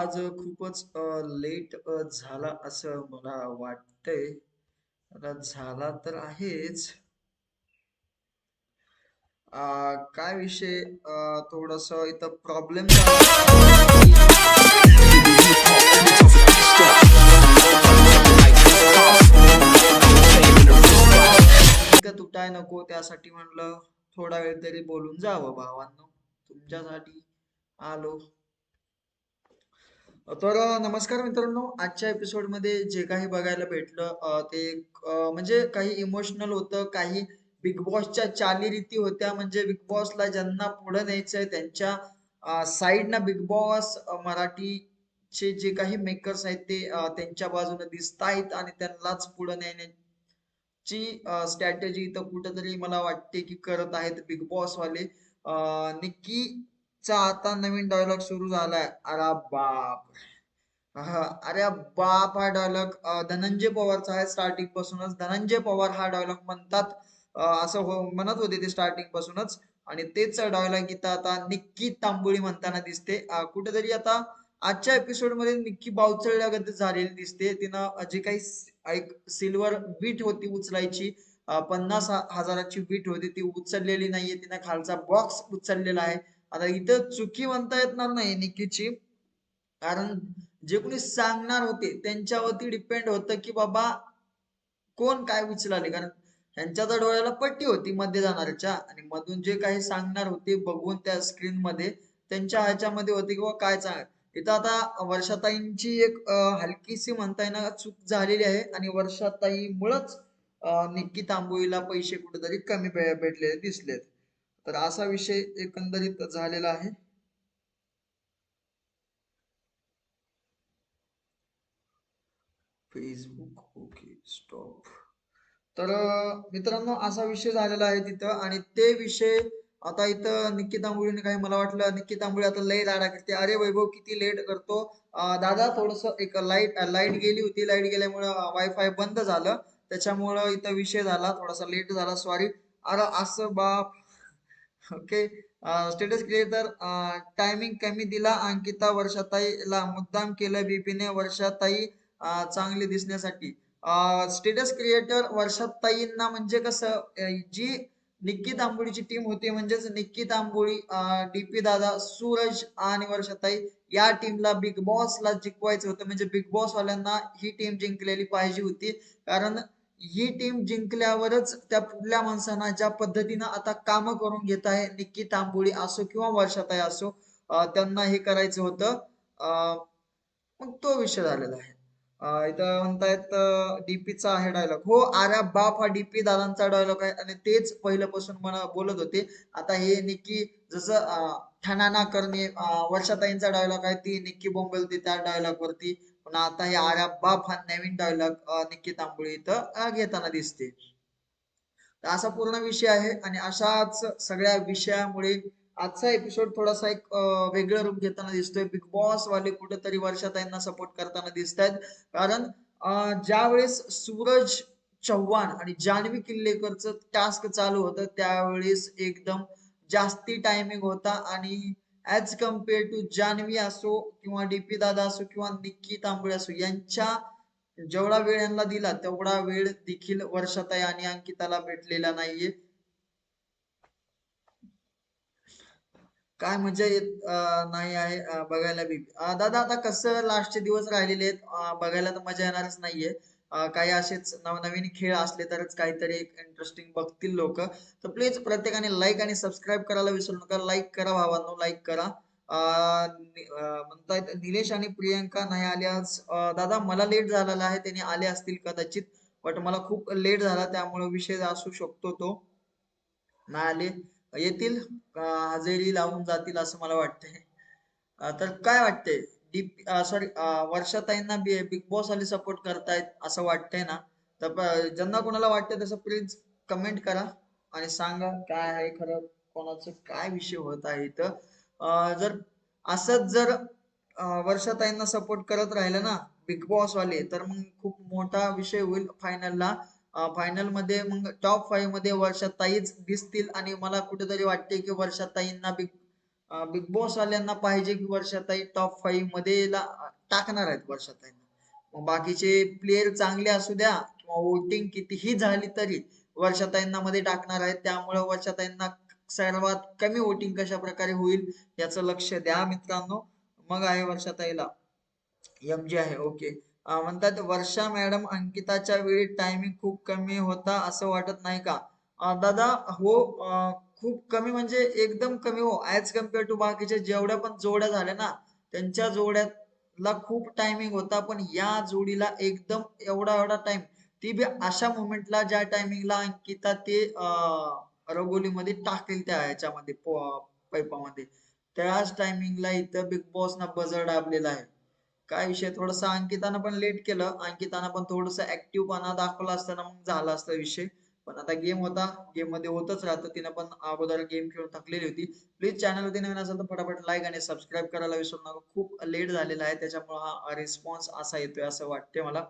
आज खूपच लेट झाला असं मला वाटतंय. आता झाला तर आहेच. काय विषय थोडस इथं प्रॉब्लेम तुटाय नको त्यासाठी म्हणलं थोडा वेळ तरी बोलून जावं भावांनो. तुमच्यासाठी आलो. तर नमस्कार मित्रांनो. आजच्या एपिसोडमध्ये जे काही बघायला भेटलं ते म्हणजे काही इमोशनल होतं काही बिग बॉसच्या चालीरीती होत्या. म्हणजे बिग बॉसला ज्यांना पुढे न्यायचंय त्यांच्या साईडनं बिग बॉस मराठीचे जे काही मेकर्स आहेत ते त्यांच्या बाजूने दिसत आहेत आणि त्यांनाच पुढे नेण्याची स्ट्रॅटेजी इथं कुठंतरी मला वाटते की करत आहेत बिग बॉस वाले. चा आता नवीन डायलॉग सुरू झालाय. अरे बाप अरे बाप हा डायलॉग धनंजय पवारचा आहे स्टार्टिंग पासूनच. धनंजय पवार हा डायलॉग म्हणतात. असं हो म्हणत होते ते स्टार्टिंग पासूनच. आणि तेच डायलॉग इथं आता निक्की तांबोळी म्हणताना दिसते. कुठेतरी आता आजच्या एपिसोडमध्ये निक्की बावचळल्यागत झालेली दिसते. तिनं जे काही एक सिल्वर बीट होती उचलायची पन्नास हजाराची बीट होती ती उचललेली नाहीये. तिनं खालचा बॉक्स उचललेला आहे. आता इथं चुकी म्हणता येणार नाही निकीची. कारण जे कोणी सांगणार होते त्यांच्यावरती डिपेंड होतं की बाबा कोण काय उचलाले कारण ह्यांच्या तर डोळ्याला पट्टी होती मध्ये जाणारच्या आणि मधून जे काही सांगणार होते बघून त्या स्क्रीन मध्ये त्यांच्या ह्याच्यामध्ये होते किंवा काय सांग. इथं आता वर्षाताईंची एक हलकीशी म्हणता येणार चूक झालेली आहे. आणि वर्षाताईमुळंच निक्की तांबोळीला पैसे कुठेतरी कमी भेटलेले दिसलेत. तर असा विषय एकंदरीत झालेला आहे. फेसबुक ओके स्टॉप तर मित्रांनो असा विषय झालेला आहे तिथं आणि ते विषय आता इथं निक्की तांबोळीने काही मला वाटलं निक्की तांबोळी आता लई राडा करते. अरे वैभव किती लेट करतो. दादा थोडस एक लाइट लाइट गेली होती. लाइट गेल्यामुळं वायफाय बंद झालं. त्याच्यामुळं इथं विषय झाला थोडासा लेट झाला सॉरी अरे असं बाप. ओके? स्टेटस क्रिएटर टायमिंग कमी दिला अंकिता वर्षाताईला मुद्दाम केलं बीपीने वर्षाताई चांगली दिसण्यासाठी. स्टेटस क्रिएटर वर्षाताईंना म्हणजे कसं जी निक्की तांबोळीची टीम होती म्हणजेच निक्की तांबोळी डीपी दादा सूरज आणि वर्षाताई या टीमला बिग बॉसला जिंकवायचं होतं. म्हणजे बिग बॉस वाल्यांना ही टीम जिंकलेली पाहिजे होती. कारण ही टीम जिंकल्यावरच त्या पुढल्या माणसांना ज्या पद्धतीनं आता काम करून घेत आहे निक्की तांबोळी असो किंवा वर्षाताई असो त्यांना हे करायचं होतं. मग तो विषय झालेला आहे. इथं म्हणतायत डीपीचा आहे डायलॉग हो अरे बाप हा डीपी दादांचा डायलॉग आहे आणि तेच पहिल्यापासून मला बोलत होते. आता हे निक्की जसं ठणाना करणे वर्षाताईंचा डायलॉग आहे ती निक्की बोंबलते त्या डायलॉग वरती. पण आता हे अरे बाप हा नवीन डायलॉग निकित आंबोळी इथं घेताना दिसते. तर असा पूर्ण विषय आहे आणि अशाच सगळ्या विषयामुळे आजचा एपिसोड थोडासा एक वेगळं रूप घेताना दिसतोय. बिग बॉस वाले कुठेतरी वर्षाताईंना सपोर्ट करताना दिसत आहेत कारण ज्या ज्यावेळेस सूरज चव्हाण आणि जान्हवी किल्लेकरचं टास्क चालू होतं त्यावेळेस एकदम जास्ती टायमिंग होता आणि ऍज कंपेअर टू जान्हवी असो किंवा डीपी दादा असो किंवा निक्की तांबळे असो यांच्या जेवढा वेळ यांना दिला तेवढा वेळ देखील वर्षाताई आणि अंकिताला भेटलेला नाहीये. काय मजा येत नाही आहे बघायला बी. दादा आता कसं लास्टचे दिवस राहिलेले आहेत बघायला तर मजा येणारच नाहीये. काही असेच नवनवीन खेळ असले तरच काहीतरी इंटरेस्टिंग बघतील लोक. तर प्लीज प्रत्येकाने लाईक आणि सबस्क्राईब करायला विसरू नका. लाईक करा भावांनो लाईक करा. म्हणतात निलेश आणि प्रियंका नाही आल्यास दादा मला लेट झालेला आहे. त्यांनी आले असतील कदाचित बट मला खूप लेट झाला त्यामुळे विषय असू शकतो तो. नाही आले. येतील. हजेरी लावून जातील असं मला वाटतंय. तर काय वाटतंय? सॉरी वर्षाताईंना बिग बॉस वाले सपोर्ट करतायत असं वाटतंय ना. तर ज्यांना कोणाला वाटतंय तसं प्लीज कमेंट करा आणि सांगा काय आहे खरं कोणाचं काय विषय होत आहे इथं. जर असंच जर वर्षाताईंना सपोर्ट करत राहिलं ना बिग बॉस वाले तर मग खूप मोठा विषय होईल फायनलला फायनलमध्ये मग टॉप फाईव्हमध्ये वर्षाताईच दिसतील आणि मला कुठेतरी वाटते की वर्षाताईंना बिग बिग बॉस वाल्यांना पाहिजे की वर्षाताई टॉप फाईव्हमध्ये टाकणार आहेत वर्षाताईंना. मग बाकीचे प्लेयर चांगले असू द्या किंवा वोटिंग कितीही झाली तरी वर्षाताईंना मध्ये टाकणार आहेत. त्यामुळे वर्षाताईंना सर्वात कमी वोटिंग कशा प्रकारे होईल याचं लक्ष द्या मित्रांनो. मग आहे वर्षाताईला एम जी आहे. ओके म्हणतात वर्षा मॅडम अंकिताच्या वेळी टायमिंग खूप कमी होता असं वाटत नाही का? दादा हो खूप कमी म्हणजे एकदम कमी हो ऍज कंपेअर टू बाकीच्या जेवढ्या पण जोड्या झाल्या ना त्यांच्या जोड्याला खूप टायमिंग होता पण या जोडीला एकदम एवढा एवढा टाइम ती बी अशा मोमेंटला ज्या टायमिंगला अंकिता ते रंगोलीमध्ये टाकेल त्या ह्याच्यामध्ये पैपामध्ये. त्याच टायमिंगला इथं बिग बॉस ना बजर दाबलेला आहे. काय विषय थोडस अंकितानं पण लेट केलं अंकितानं पण थोडस ऍक्टिव्ह पणा दाखवला असताना मग झाला असता विषय. पण आता गेम होता गेममध्ये होतच राहतं. तिनं पण अगोदर गेम खेळून थकलेली होती. प्लीज चॅनल वरती नवीन असेल तर फटाफट लाईक आणि सबस्क्राईब करायला विसरू नका. खूप लेट झालेला आहे. त्याच्यामुळे हा रिस्पॉन्स असा येतोय असं वाटते मला.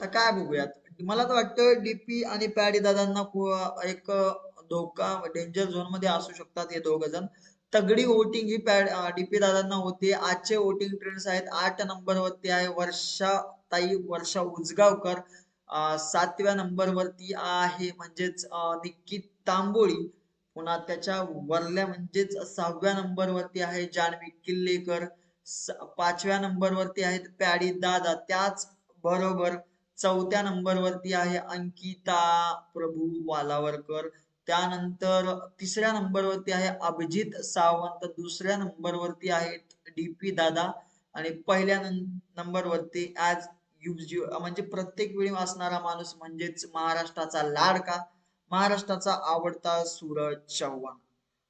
तर काय बघूयात. मला तर वाटतं डीपी आणि पॅडी दादांना एक धोका डेंजर झोनमध्ये असू शकतात हे दोघ जण. तगडी वोटिंग ही पॅड डीपी दादांना होते. आजचे वोटिंग ट्रेंड्स आहेत. आठ नंबरवरती आहे वर्षा ताई वर्षा उजगावकर. सातव्या नंबरवरती आहे म्हणजेच निक्की तांबोळी. पुन्हा त्याच्या वरल्या म्हणजेच सहाव्या नंबरवरती आहे जान्हवी किल्लेकर. पाचव्या नंबरवरती आहेत पॅडी दादा. त्याच बरोबर चौथ्या नंबरवरती आहे अंकिता प्रभू वालावरकर. त्यानंतर तिसऱ्या नंबर वरती आहे अभिजित सावंत दुसऱ्या नंबर वरती डी डीपी दादा आणि पहिल्या नंबर वरती ऍज म्हणजे प्रत्येक वेळी असणारा माणूस म्हणजेच महाराष्ट्राचा लाडका महाराष्ट्राचा आवडता सूरज चव्हाण.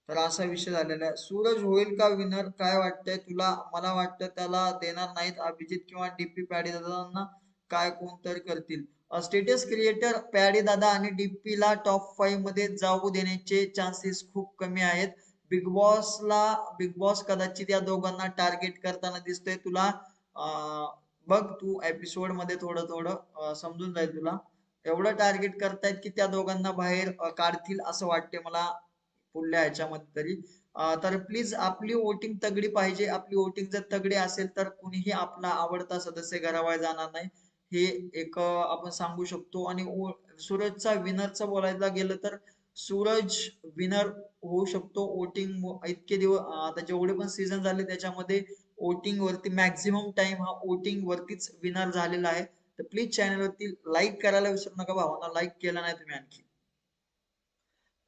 तर असा विषय झालेला आहे. सूरज होईल का विनर काय वाटतंय तुला? मला वाटतं त्याला देणार नाहीत अभिजित किंवा डीपी पॅडी दादांना. काय कोणतरी करतील. स्टेटस क्रिएटर पॅडी दादा आणि डीपी ला टॉप फाईव्हमध्ये जाऊ देण्याचे चान्सेस खूप कमी आहेत. बिग बॉसला बिग बॉस कदाचित या दोघांना टार्गेट करताना दिसतोय तुला. बघ तू एपिसोडमध्ये थोडं थोडं समजून जाईल तुला. एवढं टार्गेट करतायत की त्या दोघांना बाहेर काढतील असं वाटते मला पुढल्या ह्याच्यामध्ये तरी. तर प्लीज आपली वोटिंग तगडी पाहिजे. आपली वोटिंग जर तगडी असेल तर कुणीही आपला आवडता सदस्य घराबाहेर जाणार नाही. हे एक आपण सांगू शकतो. आणि सूरजचा विनरचा बोलायला गेलं तर सूरज विनर होऊ शकतो. वोटिंग इतके दिवस आता जेवढे पण सीझन झाले त्याच्यामध्ये वोटिंग वरती मॅक्झिमम टाइम हा वोटिंग वरतीच विनर झालेला आहे. तर प्लीज चॅनल वरती लाईक करायला विसरू नका भावना लाईक केला नाही तुम्ही आणखी.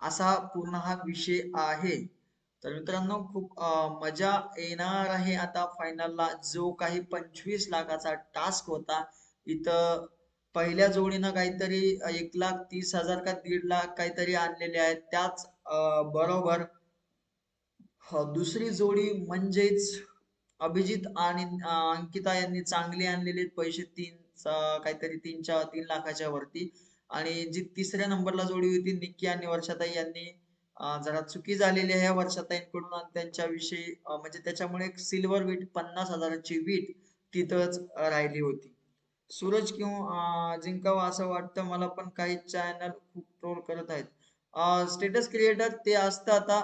असा पूर्ण हा विषय आहे. तर मित्रांनो खूप मजा येणार आहे. आता फायनलला जो काही पंचवीस लाखाचा टास्क होता इथं पहिल्या जोडीनं काहीतरी एक लाख तीस हजार का दीड लाख काहीतरी आणलेले आहेत. त्याच बरोबर दुसरी जोडी म्हणजेच अभिजित आणि अंकिता यांनी चांगले आणलेले आहेत. पैसे तीन काहीतरी तीनच्या तीन लाखाच्या वरती. आणि जी तिसऱ्या नंबरला जोडी होती निक्की आणि वर्षाताई यांनी जरा चुकी झालेली आहे वर्षाताईंकडून आणि त्यांच्याविषयी म्हणजे त्याच्यामुळे एक सिल्वर वीट पन्नास हजाराची वीट तिथंच राहिली होती. सूरज किंवा जिंकावा असं वाटतं. मला पण काही चॅनल खूप ट्रोल करत आहेत. स्टेटस क्रिएटर ते असतं आता.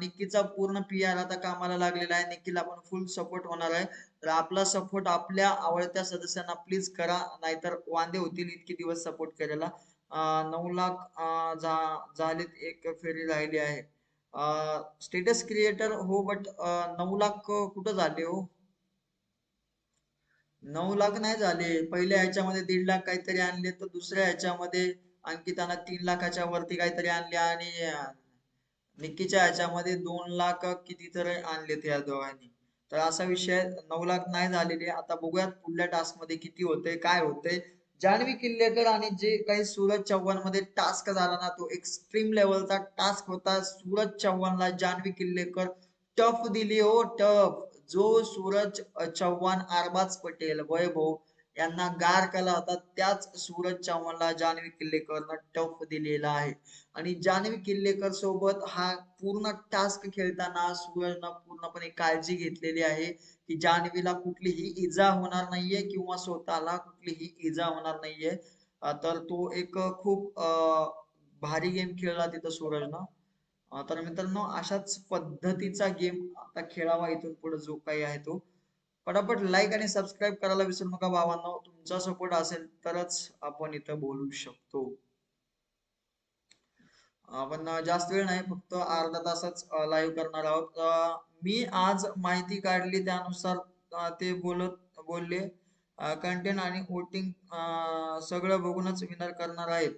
निक्कीचा पूर्ण पी आर आता कामाला लागलेला आहे. निक्कीला पण फुल सपोर्ट होणार आहे. तर आपला सपोर्ट आपल्या आवडत्या सदस्यांना प्लीज करा. नाहीतर वांदे होतील इतके दिवस सपोर्ट करायला. नऊ लाख झालेत एक फेरी राहिली आहे. स्टेटस क्रिएटर हो बट नऊ लाख कुठं झाले हो? नऊ लाख नाही झाले. पहिल्या ह्याच्यामध्ये दीड लाख काहीतरी आणले तर दुसऱ्या ह्याच्यामध्ये त्यांना तीन लाखाच्या वरती काहीतरी आणले आणि निक्कीच्या ह्याच्यामध्ये दोन लाख किती तर आणलेत या दोघांनी. तर असा विषय नऊ लाख नाही झालेले. आता बघूयात पुढल्या टास्कमध्ये किती होते काय होते जान्हवी किल्लेकर आणि जे काही सूरज चव्हाणमध्ये टास्क झाला ना तो एक्स्ट्रीम लेवलचा टास्क होता. सूरज चव्हाणला जान्हवी किल्लेकर टफ दिली हो टफ. जो सूरज चव्हाण आरबाज पटेल वैभव यांना गार केला होता त्याच सूरज चव्हाणला जान्हवी किल्लेकरनं टफ दिलेला आहे. आणि जान्हवी किल्लेकर सोबत हा पूर्ण टास्क खेळताना सूरजनं पूर्णपणे काळजी घेतलेली आहे की जान्हवीला कुठलीही इजा होणार नाहीये किंवा स्वतःला कुठलीही इजा होणार नाहीये. तर तो एक खूप भारी गेम खेळला तिथं सूरजनं. तर मित्रांनो अशाच पद्धतीचा गेम आता खेळावा इथून पुढे जो काही आहे तो. पटापट लाईक आणि सबस्क्राईब करायला विसरू नका भावांना. तुमचा सपोर्ट असेल तरच आपण इथं बोलू शकतो. आपण जास्त वेळ नाही फक्त अर्धा तासच लाईव्ह करणार आहोत. मी आज माहिती काढली त्यानुसार ते बोलत बोलले. कंटेंट आणि वोटिंग सगळं बघूनच विनर करणार आहेत.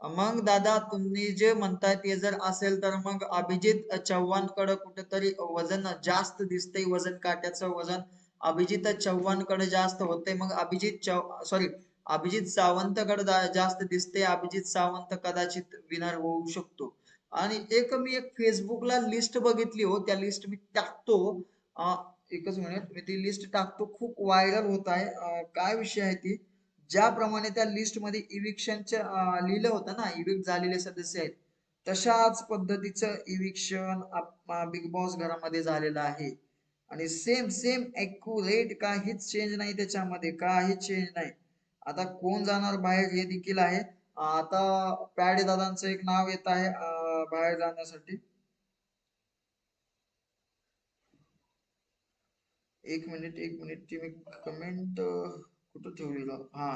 मग दादा तुम्ही जे म्हणताय ते जर असेल तर मग अभिजित चव्हाणकडे कुठेतरी वजन जास्त दिसतंय वजन काट्याचं वजन. अभिजित चव्हाणकडे जास्त होतंय मग अभिजित चव सॉरी अभिजित सावंत कडे जास्त दिसते अभिजित सावंत कदाचित विनर होऊ शकतो. आणि एक मी एक फेसबुकला लिस्ट बघितली हो त्या लिस्ट मी टाकतो. एकच मिनिट मी ती लिस्ट टाकतो. खूप व्हायरल होत आहे. काय विषय आहे ती? ज्याप्रमाणे त्या लिस्टमध्ये लिहिलं होतं ना इविक्ट झालेले सदस्य आहेत तशाच पद्धतीचं इविक्शन बिग बॉस घरामध्ये झालेलं आहे. आणि सेम सेम ऍक्युरेट काहीच चेंज नाही त्याच्यामध्ये काहीच चेंज नाही. आता कोण जाणार बाहेर हे देखील आहे. आता पॅडे दादांचं एक नाव येत आहे बाहेर जाण्यासाठी. एक मिनिट एक मिनिट ती मी कमेंट कुठं ठेवलेलं. हा.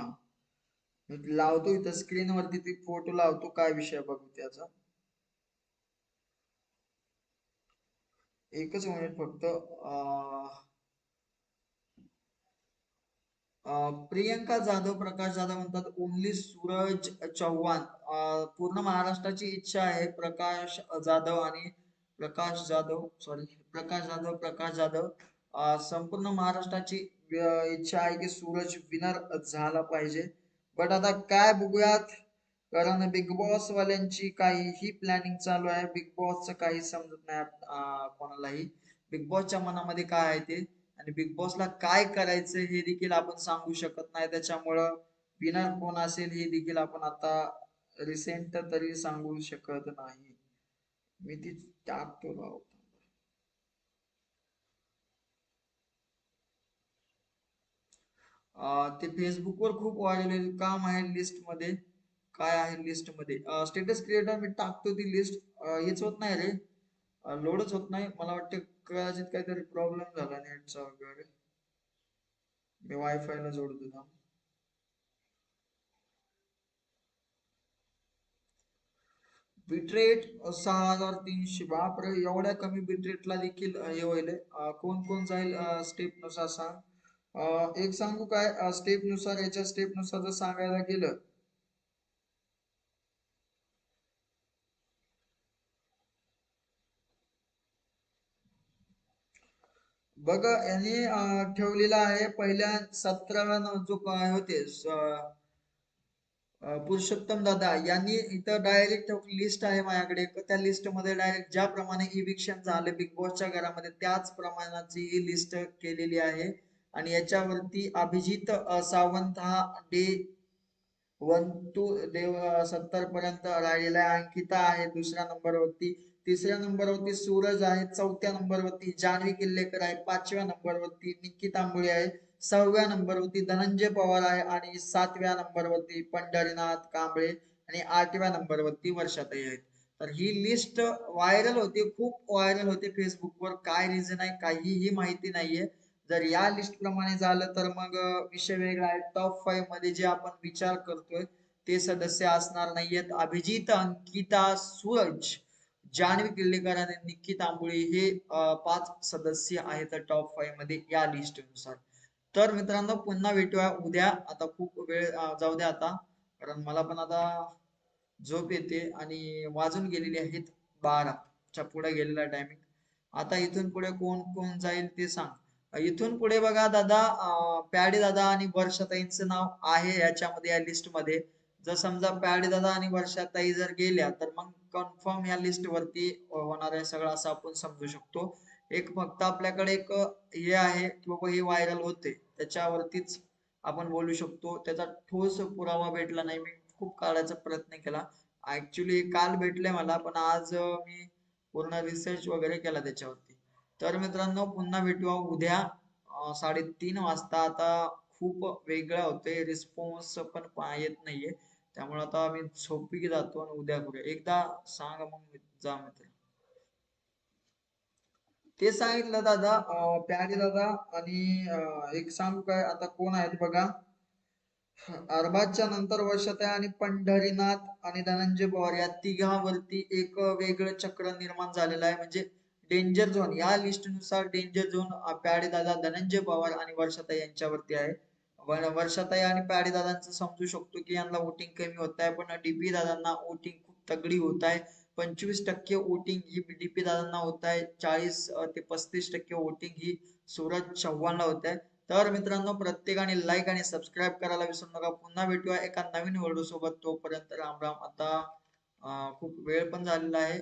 लावतो इथं स्क्रीन वरती ती फोटो लावतो काय विषय बघू त्याचा. एकच मिनिट फक्त अं, प्रियंका जाधव प्रकाश जाधव म्हणतात ओनली सूरज चव्हाण पूर्ण महाराष्ट्राची इच्छा आहे प्रकाश जाधव आणि प्रकाश जाधव सॉरी प्रकाश जाधव प्रकाश जाधव. संपूर्ण महाराष्ट्राची इच्छा आहे की सूरज विनर झाला पाहिजे. बट आता काय बघूयात? कारण बिग बॉस वाल्यांची काहीही प्लॅनिंग चालू आहे. बिग बॉसचं काही समजत नाही कोणालाही. बिग बॉसच्या मनामध्ये काय आहे ते? आणि बिग बॉसला काय करायचं हे देखील आपण सांगू शकत नाही. त्याच्यामुळं विनर कोण असेल हे देखील आपण आता रिसेंट तरी सांगू शकत नाही. मी ती टाकतो राव. ते फेसबुकवर खूप वाढलेले काम आहे लिस्टमध्ये काय आहे लिस्टमध्ये स्टेटस क्रिएटर मी टाकतो ती लिस्ट हेच होत नाही रे. लोडच होत नाही. मला वाटतं कदाचित काहीतरी प्रॉब्लेम झाला नेटचा वगैरे. मी वायफाय ला जोडतो ना बिटरेट सहा हजार तीनशे. बापरे एवढ्या कमी बिटरेटला देखील हे होईल कोण कोण जाईल स्टेपनुसार सांग एक सांगू काय? स्टेपनुसार याच्या स्टेपनुसार जर सांगायला गेलं. बघ यांनी ठेवलेला आहे पहिल्या सतरा जो काय होते पुरुषोत्तम दादा यांनी इथं डायरेक्ट लिस्ट आहे माझ्याकडे. त्या लिस्टमध्ये डायरेक्ट ज्याप्रमाणे इविक्शन झालं बिग बॉसच्या घरामध्ये त्याच प्रमाणाची ही लिस्ट केलेली आहे. आणि याच्यावरती अभिजित सावंत हा डे वन टू देव सत्तर पर्यंत राहिलेला आहे. अंकिता आहे दुसऱ्या नंबरवरती. तिसऱ्या नंबरवरती सूरज आहे. चौथ्या नंबरवरती जान्हवी किल्लेकर आहे. पाचव्या नंबरवरती निकित तांबोळी आहे. सहाव्या नंबरवरती धनंजय पवार आहे आणि सातव्या नंबरवरती पंढरीनाथ कांबळे आणि आठव्या नंबरवरती वर्षाताई आहेत. तर ही लिस्ट व्हायरल होती. खूप व्हायरल होते फेसबुकवर. काय रिझन आहे? काहीही माहिती नाहीये. जर या लिस्ट प्रमाणे झालं तर मग विषय वेगळा आहे. टॉप फाईव्हमध्ये जे आपण विचार करतोय ते सदस्य असणार नाहीयेत. अभिजित अंकिता सूरज जान्हवी किल्लेकर आणि निकित तांबोळी हे पाच सदस्य आहेत टॉप फाईव्हमध्ये या लिस्टनुसार. तर मित्रांनो पुन्हा भेटूया. उद्या आता खूप वेळ जाऊ द्या आता. कारण मला पण आता झोप येते आणि वाजून गेलेली आहेत बारा च्या पुढे गेलेला टायमिंग आता इथून पुढे कोण कोण जाईल ते सांग. इथून पुढे बघा दादा प्याडे दादा आणि वर्षाताईंचं नाव आहे याच्यामध्ये या लिस्टमध्ये जर समजा प्याडे दादा आणि वर्षाताई जर गेल्या तर मग कन्फर्म या लिस्ट वरती होणार आहे सगळं असं आपण समजू शकतो. एक फक्त आपल्याकडे एक हे आहे की बाबा हे व्हायरल होते. त्याच्यावरतीच आपण बोलू शकतो. त्याचा ठोस पुरावा भेटला नाही. मी खूप काढायचा प्रयत्न केला. ऍक्च्युली काल भेटले मला पण आज मी पूर्ण रिसर्च वगैरे केला त्याच्यावरती. तर मित्रांनो पुन्हा भेटू उद्या साडेतीन वाजता. आता खूप वेगळं होतंय रिस्पॉन्स पण येत नाहीये. त्यामुळे आता आम्ही झोपी जातो आणि उद्या करूया. एकदा सांग मग जा मित्र. ते सांगितलं दादा प्यारे दादा आणि एक सांगू काय आता कोण आहेत बघा? अरबाजच्या नंतर वर्षात आणि पंढरीनाथ आणि धनंजय पवार या तिघांवरती एक वेगळं चक्र निर्माण झालेलं आहे. म्हणजे डेंजर झोन या लिस्टनुसार डेंजर झोन प्याडे दादा धनंजय पवार आणि वर्षाताई यांच्यावरती आहे. वर्षाताई आणि प्याडे दादांचं समजू शकतो की यांना वोटिंग कमी होत आहे पण डीपी दादांना वोटिंग खूप तगडी होत आहे. पंचवीस टक्के वोटिंग ही डीपी दादांना होत आहे. चाळीस ते पस्तीस टक्के वोटिंग ही सूरज चव्हाणला होत आहे. तर मित्रांनो प्रत्येकाने लाईक आणि सबस्क्राईब करायला विसरू नका. पुन्हा भेटूया एका नवीन व्हिडिओ सोबत. तोपर्यंत राम राम. आता खूप वेळ पण झालेला आहे.